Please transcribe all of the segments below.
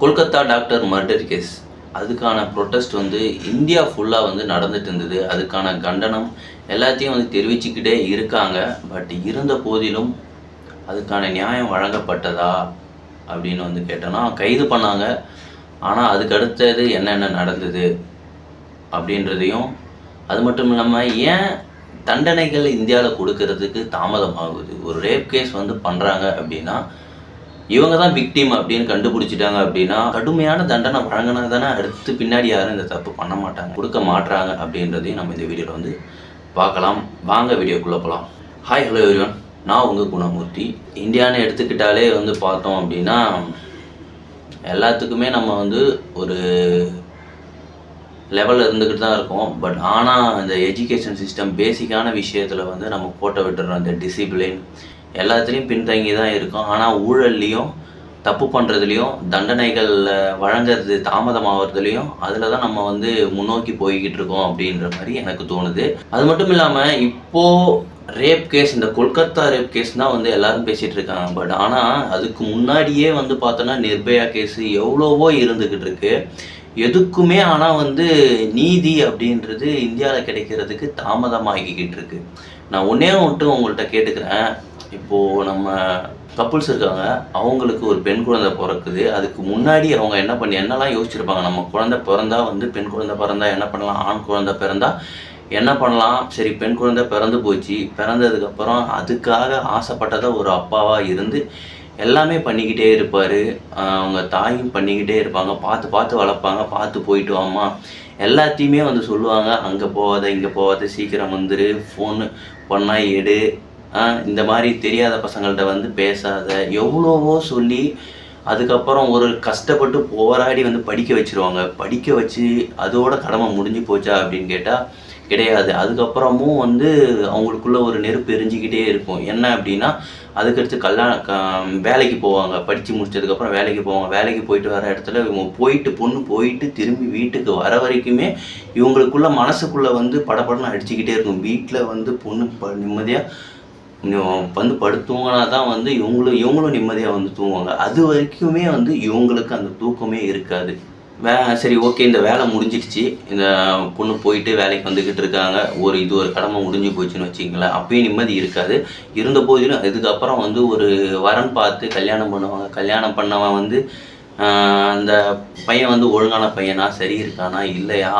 Kolkata doctor murder case. அதுக்கான protest வந்து India ஃபுல்லாக வந்து நடந்துட்டு இருந்தது. அதுக்கான கண்டனம் எல்லாத்தையும் வந்து தெரிவிச்சுக்கிட்டே இருக்காங்க. பட் இருந்த போதிலும் அதுக்கான நியாயம் வழங்கப்பட்டதா அப்படின்னு வந்து கேட்டோன்னா கைது பண்ணாங்க. ஆனால் அதுக்கு அடுத்தது என்னென்ன நடந்தது அப்படின்றதையும் அது மட்டும் இல்லாமல் ஏன் தண்டனைகள் இந்தியாவில் கொடுக்கறதுக்கு தாமதமாகுது? ஒரு ரேப் கேஸ் வந்து பண்ணுறாங்க அப்படின்னா இவங்க தான் விக்டிம் அப்படின்னு கண்டுபிடிச்சிட்டாங்க அப்படின்னா கடுமையான தண்டனை வழங்கினா தானே அடுத்து பின்னாடி யாரும் இந்த தப்பு பண்ண மாட்டாங்க. கொடுக்க மாட்டாங்க அப்படின்றதையும் நம்ம இந்த வீடியோவில் வந்து பார்க்கலாம். வாங்க வீடியோக்குள்ளே போகலாம் ஹாய் ஹலோ எவ்ரிவன் நான் உங்கள் குணமூர்த்தி. இந்தியான்னு எடுத்துக்கிட்டாலே வந்து பார்த்தோம் அப்படின்னா எல்லாத்துக்குமே நம்ம வந்து ஒரு லெவலில் இருந்துக்கிட்டு தான் இருக்கோம். பட் ஆனால் இந்த எஜுகேஷன் சிஸ்டம் பேசிக்கான விஷயத்தில் வந்து நம்ம போட்ட விட்டுறோம். இந்த டிசிப்ளின் எல்லாத்துலேயும் பின்தங்கி தான் இருக்கோம். ஆனால் ஊழல்லையும் தப்பு பண்ணுறதுலையும் தண்டனைகள் வழங்கிறது தாமதமாகறதுலையும் அதில் தான் நம்ம வந்து முன்னோக்கி போய்கிட்டு இருக்கோம் அப்படின்ற மாதிரி எனக்கு தோணுது. அது மட்டும் இல்லாமல் இப்போது ரேப் கேஸ் இந்த கொல்கத்தா ரேப் கேஸ் தான் வந்து எல்லாரும் பேசிகிட்டு இருக்காங்க பட் ஆனால் அதுக்கு முன்னாடியே வந்து பார்த்தோன்னா நிர்பயா கேஸ் எவ்வளவோ இருந்துக்கிட்டு இருக்கு. எதுக்குமே ஆனால் வந்து நீதி அப்படின்றது இந்தியாவில் கிடைக்கிறதுக்கு தாமதமாகிக்கிட்டு இருக்கு. நான் ஒன்றே மட்டும் உங்கள்கிட்ட கேட்டுக்கிறேன். இப்போது நம்ம கப்புள்ஸ் இருக்காங்க அவங்களுக்கு ஒரு பெண் குழந்தை பிறக்குது அதுக்கு முன்னாடி அவங்க என்ன பண்ணி என்னெல்லாம் யோசிச்சிருப்பாங்க? நம்ம குழந்தை பிறந்தா வந்து பெண் குழந்தை பிறந்தா என்ன பண்ணலாம்? ஆண் குழந்தை பிறந்தா என்ன பண்ணலாம்? சரி பெண் குழந்தை பிறந்து போச்சு. பிறந்ததுக்கப்புறம் அதுக்காக ஆசைப்பட்டதை ஒரு அப்பாவாக இருந்து எல்லாமே பண்ணிக்கிட்டே இருப்பார். அவங்க தாயும் பண்ணிக்கிட்டே இருப்பாங்க. பார்த்து பார்த்து வளர்ப்பாங்க. பார்த்து போயிட்டு வாமா எல்லாத்தையுமே வந்து சொல்லுவாங்க. அங்கே போகாத இங்கே போகாத சீக்கிரம் வந்துரு. ஃபோனு பண்ணா எடு. இந்த மாதிரி தெரியாத பசங்கள்ட்ட வந்து பேசாத எவ்வளவோ சொல்லி அதுக்கப்புறம் ஒரு கஷ்டப்பட்டு போராடி வந்து படிக்க வச்சிருவாங்க. படிக்க வச்சு அதோட கடமை முடிஞ்சு போச்சா அப்படின்னு கேட்டால் கிடையாது. அதுக்கப்புறமும் வந்து அவங்களுக்குள்ள ஒரு நெருப்பு எரிஞ்சிக்கிட்டே இருக்கும். என்ன அப்படின்னா அதுக்கடுத்து கல்யாணம் க- வேலைக்கு போவாங்க. படித்து முடிச்சதுக்கப்புறம் வேலைக்கு போவாங்க. வேலைக்கு போயிட்டு வர இடத்துல இவங்க போயிட்டு பொண்ணு போயிட்டு திரும்பி வீட்டுக்கு வர வரைக்குமே இவங்களுக்குள்ள மனசுக்குள்ளே வந்து படபடன்னு அடிச்சுக்கிட்டே இருக்கும். வீட்டில் வந்து பொண்ணு ப நிம்மதியாக வந்து படு தூங்கினா தான் வந்து இவங்களும் இவங்களும் நிம்மதியாக வந்து தூங்குவாங்க. அது வரைக்குமே வந்து இவங்களுக்கு அந்த தூக்கமே இருக்காது. வே சரி ஓகே இந்த வேலை முடிஞ்சிடுச்சு. இந்த பொண்ணு போயிட்டு வேலைக்கு வந்துக்கிட்டு இருக்காங்க. ஒரு இது ஒரு கடமை முடிஞ்சு போச்சுன்னு வச்சிங்களேன் அப்பயும் நிம்மதி இருக்காது. இருந்த போதிலும் இதுக்கப்புறம் வந்து ஒரு வரன் பார்த்து கல்யாணம் பண்ணுவாங்க. கல்யாணம் பண்ணவன் வந்து அந்த பையன் வந்து ஒழுங்கான பையனா சரி இருக்கானா இல்லையா?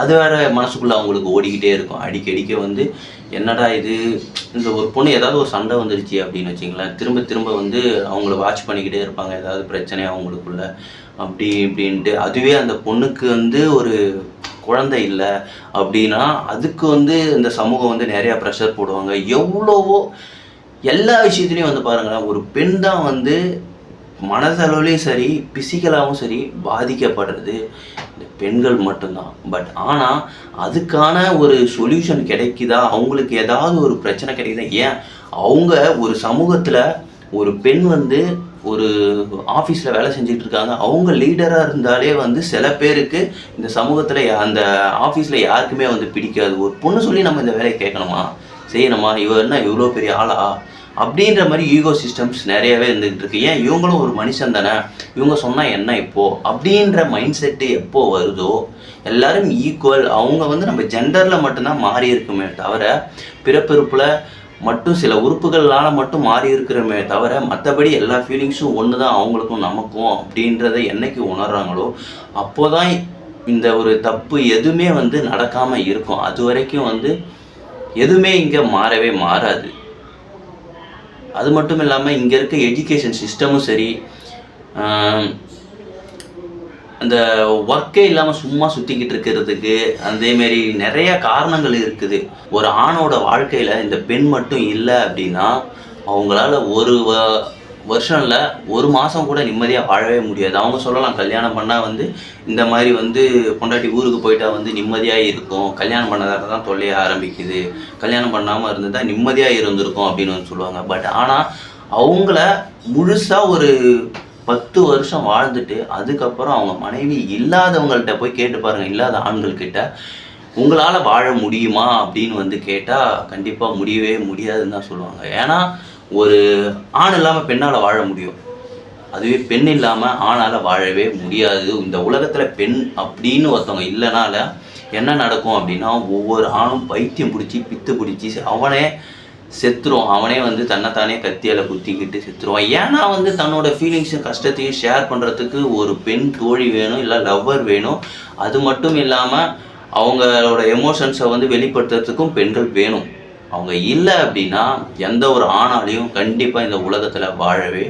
அது வேறு மனசுக்குள்ளே அவங்களுக்கு ஓடிக்கிட்டே இருக்கும். அடிக்கடிக்க வந்து என்னடா இது? இந்த ஒரு பொண்ணு ஏதாவது ஒரு சண்டை வந்துடுச்சு அப்படின்னு வச்சிங்களேன் திரும்ப திரும்ப வந்து அவங்கள வாட்ச் பண்ணிக்கிட்டே இருப்பாங்க. ஏதாவது பிரச்சனை அவங்களுக்குள்ள. அப்படி இப்படின்ட்டு. அதுவே அந்த பொண்ணுக்கு வந்து ஒரு குழந்தை இல்லை அப்படின்னா அதுக்கு வந்து இந்த சமூகம் வந்து நிறையா ப்ரெஷர் போடுவாங்க. எவ்வளவோ எல்லா விஷயத்துலையும் வந்து பாருங்களேன் ஒரு பெண் தான் வந்து மனதளவுலேயும் சரி பிசிக்கலாகவும் சரி பாதிக்கப்படுறது இந்த பெண்கள் மட்டும்தான். பட் ஆனால் அதுக்கான ஒரு சொல்யூஷன் கிடைக்குதா? அவங்களுக்கு ஏதாவது ஒரு பிரச்சனை கிடைக்குதா? ஏன்? அவங்க ஒரு சமூகத்தில் ஒரு பெண் வந்து ஒரு ஆஃபீஸில் வேலை செஞ்சுட்டு இருக்காங்க. அவங்க லீடராக இருந்தாலே வந்து சில பேருக்கு இந்த சமூகத்தில் அந்த ஆஃபீஸில் யாருக்குமே வந்து பிடிக்காது. ஒரு பொண்ணு சொல்லி நம்ம இந்த வேலையை கேட்கணுமா? செய்யணுமா? இவர் என்ன இவ்வளோ பெரிய ஆளா? அப்படின்ற மாதிரி ஈகோ சிஸ்டம்ஸ் நிறையவே இருந்துகிட்டு இருக்கு. ஏன்? இவங்களும் ஒரு மனுஷன் தானே. இவங்க சொன்னால் என்ன இப்போ? அப்படின்ற மைண்ட் செட்டு எப்போ வருதோ எல்லாரும் ஈக்குவல் அவங்க வந்து நம்ம ஜெண்டரில் மட்டும்தான் மாறி இருக்குமே தவிர பிறப்பிறப்பில் மட்டும் சில உறுப்புகளால் மட்டும் மாறி இருக்கிறமே தவிர மற்றபடி எல்லா ஃபீலிங்ஸும் ஒன்று தான் அவங்களுக்கும் நமக்கும் அப்படின்றத என்னைக்கு உணர்றாங்களோ அப்போதான் இந்த ஒரு தப்பு எதுவுமே வந்து நடக்காமல் இருக்கும். அது வரைக்கும் வந்து எதுவுமே இங்கே மாறவே மாறாது. அது மட்டும் இல்லாமல் இங்கே இருக்க எஜுகேஷன் சிஸ்டமும் சரி அந்த ஒர்க்கே இல்லாமல் சும்மா சுற்றிக்கிட்டு இருக்கிறதுக்கு அதேமாரி நிறைய காரணங்கள் இருக்குது. ஒரு ஆணோட வாழ்க்கையில் இந்த பெண் மட்டும் இல்லை அப்படின்னா அவங்களால ஒரு வருஷம் இல்லை ஒரு மாதம் கூட நிம்மதியாக வாழவே முடியாது. அவங்க சொல்லலாம் கல்யாணம் பண்ணால் வந்து இந்த மாதிரி வந்து பொண்டாட்டி ஊருக்கு போயிட்டா வந்து நிம்மதியாக இருக்கும். கல்யாணம் பண்ணதால தான் தொல்லைய ஆரம்பிக்குது. கல்யாணம் பண்ணாமல் இருந்ததா நிம்மதியாக இருந்திருக்கும் அப்படின்னு வந்து சொல்லுவாங்க. பட் ஆனால் அவங்கள முழுசாக ஒரு பத்து வருஷம் வாழ்ந்துட்டு அதுக்கப்புறம் அவங்க மனைவி இல்லாதவங்கள்ட்ட போய் கேட்டு பாருங்க இல்லாத ஆண்கள் கிட்ட உங்களால் வாழ முடியுமா அப்படின்னு வந்து கேட்டால் கண்டிப்பாக முடியவே முடியாதுன்னு தான் சொல்லுவாங்க. ஏன்னா ஒரு ஆண் இல்லாமல் பெண்ணால் வாழ முடியும். அதுவே பெண் இல்லாமல் ஆணால் வாழவே முடியாது. இந்த உலகத்தில் பெண் அப்படின்னு ஒருத்தவங்க இல்லைனால என்ன நடக்கும் அப்படின்னா ஒவ்வொரு ஆணும் பைத்தியம் பிடிச்சி பித்து பிடிச்சி அவனே செத்துருவான் அவனே வந்து தன்னைத்தானே கத்தியால் குத்திக்கிட்டு செத்துருவான். ஏன்னா வந்து தன்னோட ஃபீலிங்ஸும் கஷ்டத்தையும் ஷேர் பண்ணுறதுக்கு ஒரு பெண் தோழி வேணும் இல்லை லவ்வர் வேணும். அது மட்டும் இல்லாமல் அவங்களோட எமோஷன்ஸை வந்து வெளிப்படுத்துறதுக்கும் பெண்கள் வேணும். அவங்க இல்லை அப்படின்னா எந்த ஒரு ஆணாலையும் கண்டிப்பாக இந்த உலகத்தில் வாழவே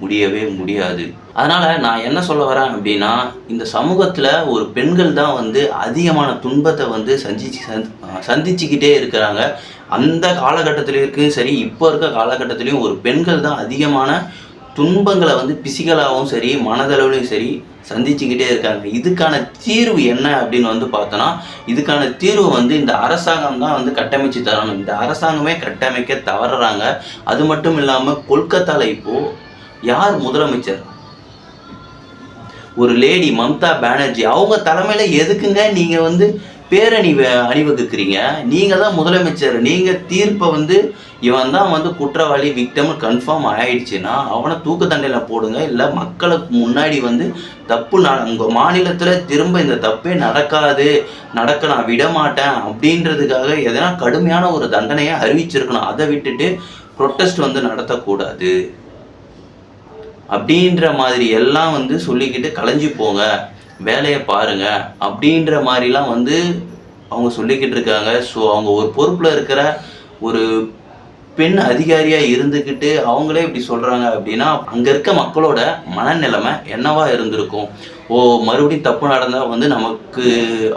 முடியவே முடியாது. அதனால் நான் என்ன சொல்ல வரேன் அப்படின்னா இந்த சமூகத்தில் ஒரு பெண்கள் தான் வந்து அதிகமான துன்பத்தை வந்து சந்திச்சு சந்திச்சுக்கிட்டே இருக்கிறாங்க. அந்த காலகட்டத்திலேயும் சரி இப்போ இருக்க காலகட்டத்திலையும் ஒரு பெண்கள் தான் அதிகமான துன்பங்களை வந்து பிசிக்கலாகவும் சரி மனதளவுலையும் சரி சந்திச்சுக்கிட்டே இருக்காங்க. இதுக்கான தீர்வு என்ன அப்படின்னு வந்து பார்த்தோன்னா இதுக்கான தீர்வு வந்து இந்த அரசாங்கம் தான் வந்து கட்டமைச்சு தரணும். இந்த அரசாங்கமே கட்டமைக்க தவறுறாங்க. அது மட்டும் இல்லாமல் கொல்கத்தாவில் இப்போது யார் முதலமைச்சர்? ஒரு லேடி மம்தா பானர்ஜி. அவங்க தலைமையில் எதுக்குங்க நீங்கள் வந்து பேரணி அணிவகுக்கிறீங்க. நீங்கள் தான் முதலமைச்சர். நீங்கள் தீர்ப்பை வந்து இவன் தான் வந்து குற்றவாளி விக்டம் கன்ஃபார்ம் ஆயிடுச்சுன்னா அவனை தூக்கு தண்டையில் போடுங்க. இல்லை மக்களுக்கு முன்னாடி வந்து தப்பு ந உங்கள் மாநிலத்தில் திரும்ப இந்த தப்பே நடக்காது. நடக்க நான் விடமாட்டேன் அப்படின்றதுக்காக எதனா கடுமையான ஒரு தண்டனையை அறிவிச்சிருக்கணும். அதை விட்டுட்டு ப்ரொட்டஸ்ட் வந்து நடத்தக்கூடாது. அப்படின்ற மாதிரி எல்லாம் வந்து சொல்லிக்கிட்டு கலைஞ்சு போங்க. வேலையை பாருங்க அப்படின்ற மாதிரிலாம் வந்து அவங்க சொல்லிக்கிட்டு இருக்காங்க. ஸோ அவங்க ஒரு பொறுப்பில் இருக்கிற ஒரு பெண் அதிகாரியாக இருந்துக்கிட்டு அவங்களே இப்படி சொல்கிறாங்க அப்படின்னா அங்கே இருக்க மக்களோட மனநிலைமை என்னவா இருந்திருக்கும்? ஓ மறுபடியும் தப்பு நடந்தால் வந்து நமக்கு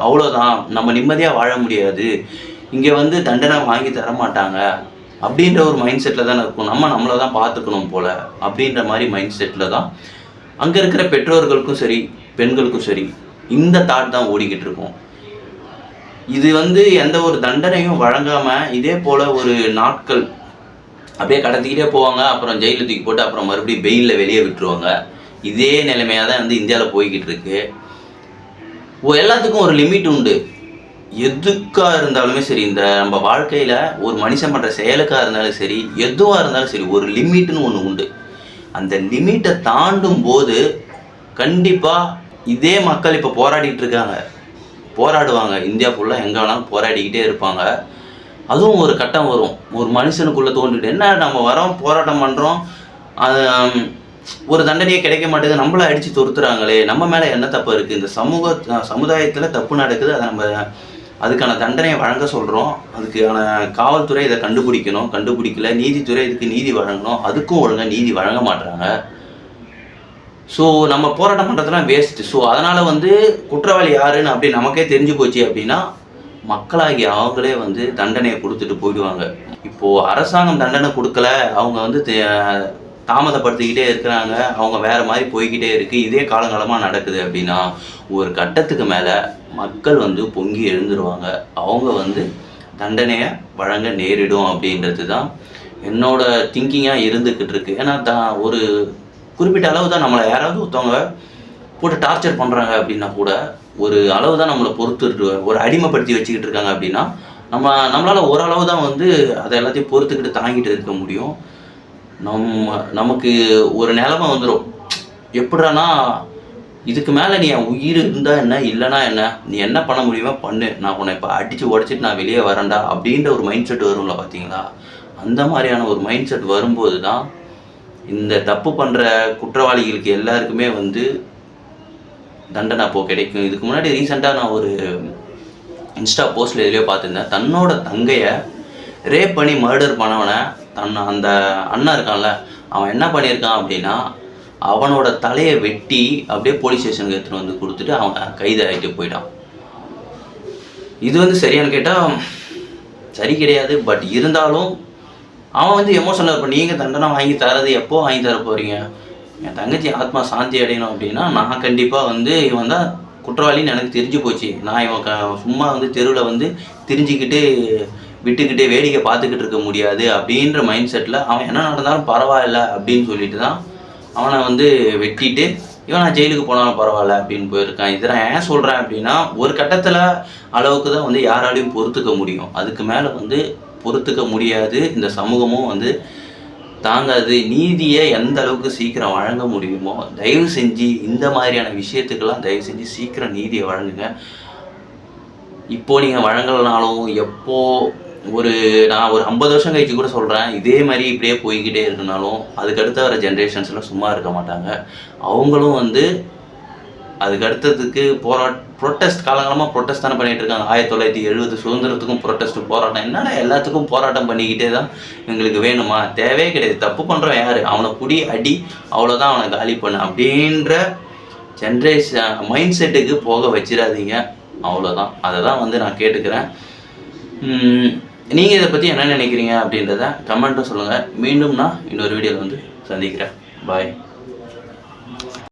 அவ்வளோதான் நம்ம நிம்மதியாக வாழ முடியாது. இங்கே வந்து தண்டனை வாங்கி தர மாட்டாங்க. அப்படின்ற ஒரு மைண்ட் செட்டில் தானே இருக்கும். நம்ம நம்மளை தான் பார்த்துக்கணும் போல். அப்படின்ற மாதிரி மைண்ட் செட்டில் தான் அங்கே இருக்கிற பெற்றோர்களுக்கும் சரி பெண்களுக்கும் சரி இந்த தாட் தான் ஓடிக்கிட்டு இருக்கும். இது வந்து எந்த ஒரு தண்டனையும் வழங்காமல் இதே போல் ஒரு நாட்கள் அப்படியே கடத்திக்கிட்டே போவாங்க அப்புறம் ஜெயிலில் தூக்கி போட்டு அப்புறம் மறுபடியும் வெயிலில் வெளியே விட்டுருவாங்க. இதே நிலைமையாக தான் வந்து இந்தியாவில் போய்கிட்டு இருக்கு. எல்லாத்துக்கும் ஒரு லிமிட் உண்டு. எதுக்காக இருந்தாலுமே சரி இந்த நம்ம வாழ்க்கையில் ஒரு மனுஷன் பண்ணுற செயலுக்காக இருந்தாலும் சரி எதுவாக இருந்தாலும் சரி ஒரு லிமிட்னு ஒன்று உண்டு. அந்த லிமிட்டை தாண்டும் போது கண்டிப்பாக இதே மக்கள் இப்போ போராடிட்டு இருக்காங்க. போராடுவாங்க. இந்தியா ஃபுல்லாக எங்கே வேணாலும் போராடிக்கிட்டே இருப்பாங்க. அதுவும் ஒரு கட்டம் வரும். ஒரு மனுஷனுக்குள்ளே தோன்றிட்டு என்ன நம்ம வரோம் போராட்டம் பண்ணுறோம் அது ஒரு தண்டனையே கிடைக்க மாட்டேங்குது. நம்மள அடித்து துருத்துறாங்களே. நம்ம மேலே என்ன தப்பு இருக்குது இந்த சமூக சமுதாயத்தில் தப்பு நடக்குது. அதை நம்ம அதுக்கான தண்டனையை வழங்க சொல்கிறோம் அதுக்கான காவல்துறை இதை கண்டுபிடிக்கணும். கண்டுபிடிக்கல. நீதித்துறை இதுக்கு நீதி வழங்கணும். அதுக்கும் ஒழுங்காக நீதி வழங்க மாட்டுறாங்க ஸோ நம்ம போராட்டம் பண்ணுறதுலாம் வேஸ்ட்டு ஸோ அதனால் வந்து குற்றவாளி யாருன்னு அப்படி நமக்கே தெரிஞ்சு போச்சு அப்படின்னா மக்களாகி அவங்களே வந்து தண்டனையை கொடுத்துட்டு போயிடுவாங்க. இப்போது அரசாங்கம் தண்டனை கொடுக்கல அவங்க வந்து தே- தாமதப்படுத்திக்கிட்டே இருக்கிறாங்க அவங்க வேறு மாதிரி போய்கிட்டே இருக்குது இதே காலங்காலமாக நடக்குது அப்படின்னா ஒரு கட்டத்துக்கு மேலே மக்கள் வந்து பொங்கி எழுந்துருவாங்க. அவங்க வந்து தண்டனையை வழங்க நேரிடும் அப்படின்றது தான் என்னோட திங்கிங்காக இருந்துக்கிட்டு இருக்கு. ஏன்னா தான் ஒரு குறிப்பிட்ட அளவு தான் நம்மளை யாராவது ஒருத்தவங்க போட்டு டார்ச்சர் பண்ணுறாங்க அப்படின்னா கூட ஒரு அளவு தான் நம்மளை பொறுத்து ஒரு அடிமைப்படுத்தி வச்சுக்கிட்டு இருக்காங்க அப்படின்னா நம்ம நம்மளால் ஓரளவு தான் வந்து அதை எல்லாத்தையும் பொறுத்துக்கிட்டு தாங்கிட்டு இருக்க முடியும். நம்ம நமக்கு ஒரு நிலமை வந்துடும் எப்படின்னா இதுக்கு மேலே நீ என் உயிர் இருந்தால் என்ன இல்லைனா என்ன நீ என்ன பண்ண முடியுமோ பண்ணு. நான் உன்னை இப்போ அடித்து உடச்சிட்டு நான் வெளியே வரேன்டா அப்படின்ற ஒரு மைண்ட் செட் வரும்ல பார்த்தீங்களா அந்த மாதிரியான ஒரு மைண்ட் செட் வரும்போது தான் இந்த தப்பு பண்ணுற குற்றவாளிகளுக்கு எல்லாருக்குமே வந்து தண்டனை அப்போ கிடைக்கும். இதுக்கு முன்னாடி ரீசெண்டாக நான் ஒரு இன்ஸ்டா போஸ்ட்டில் எதுலையோ பார்த்துருந்தேன். தன்னோட தங்கையை ரேப் பண்ணி மர்டர் பண்ணவனை தன் அந்த அண்ணன் இருக்கான்ல அவன் என்ன பண்ணியிருக்கான் அப்படின்னா அவனோட தலையை வெட்டி அப்படியே போலீஸ் ஸ்டேஷனுக்கு எடுத்துகிட்டு வந்து கொடுத்துட்டு அவன் கைது ஆகிட்டு போயிட்டான். இது வந்து சரியானு கேட்டால் சரி கிடையாது. பட் இருந்தாலும் அவன் வந்து எமோஷனல் இருப்பான். நீங்கள் தண்டனை வாங்கி தரது எப்போ வாங்கி தர போகிறீங்க என் தங்கச்சி ஆத்மா சாந்தி அடையணும் அப்படின்னா நான் கண்டிப்பாக வந்து இவன் தான் குற்றவாளின்னு எனக்கு தெரிஞ்சு போச்சு. நான் இவன் க சும்மா வந்து தெருவில் வந்து திரிஞ்சுக்கிட்டு விட்டுக்கிட்டு வேடிக்கை பார்த்துக்கிட்டு இருக்க முடியாது அப்படின்ற மைண்ட் செட்டில் அவன் என்ன நடந்தாலும் பரவாயில்ல அப்படின்னு சொல்லிட்டு தான் அவனை வந்து வெட்டிட்டு இவன் நான் ஜெயிலுக்கு போனாலும் பரவாயில்ல அப்படின்னு போயிருக்கான். இதை நான் ஏன் சொல்கிறேன் அப்படின்னா ஒரு கட்டத்தில் அளவுக்கு தான் வந்து யாராலையும் பொறுத்துக்க முடியும். அதுக்கு மேலே வந்து பொறுத்துக்க முடியாது. இந்த சமூகமும் வந்து தாங்காது. நீதியை எந்த அளவுக்கு சீக்கிரம் வழங்க முடியுமோ தயவு செஞ்சு இந்த மாதிரியான விஷயத்துக்கெல்லாம் தயவு செஞ்சு சீக்கிரம் நீதியை வழங்குங்க. இப்போது நீங்கள் வழங்கலனாலும் எப்போ ஒரு நான் ஒரு ஐம்பது வருஷம் கழிச்சு கூட சொல்கிறேன் இதே மாதிரி இப்படியே போய்கிட்டே இருக்குனாலும் அதுக்கடுத்த வர ஜென்ரேஷன்ஸ்லாம் சும்மா இருக்க மாட்டாங்க. அவங்களும் வந்து அதுக்கு அடுத்ததுக்கு போராட் ப்ரொட்டஸ்ட் காலங்காலமாக ப்ரொட்டஸ்ட் தானே பண்ணிட்டு இருக்காங்க. ஆயிரத்தி தொள்ளாயிரத்தி எழுபது சுதந்திரத்துக்கும் ப்ரொட்டஸ்ட் போராட்டம். என்னடா எல்லாத்துக்கும் போராட்டம் பண்ணிக்கிட்டே தான் எங்களுக்கு வேணுமா? தேவையே கிடையாது. தப்பு பண்ணுறவன் யார்? அவனை புடி அடி அவ்வளோதான் அவனை காலி பண்ண அப்படின்ற ஜென்ரேஷன் மைண்ட் செட்டுக்கு போக வச்சிடாதீங்க. அவ்வளோதான் அதை தான் வந்து நான் கேட்டுக்கிறேன். நீங்கள் இதை பற்றி என்ன நினைக்கிறீங்க அப்படின்றத கமெண்ட்டும் சொல்லுங்கள் மீண்டும் நான் இன்னொரு வீடியோவில் வந்து சந்திக்கிறேன். பாய்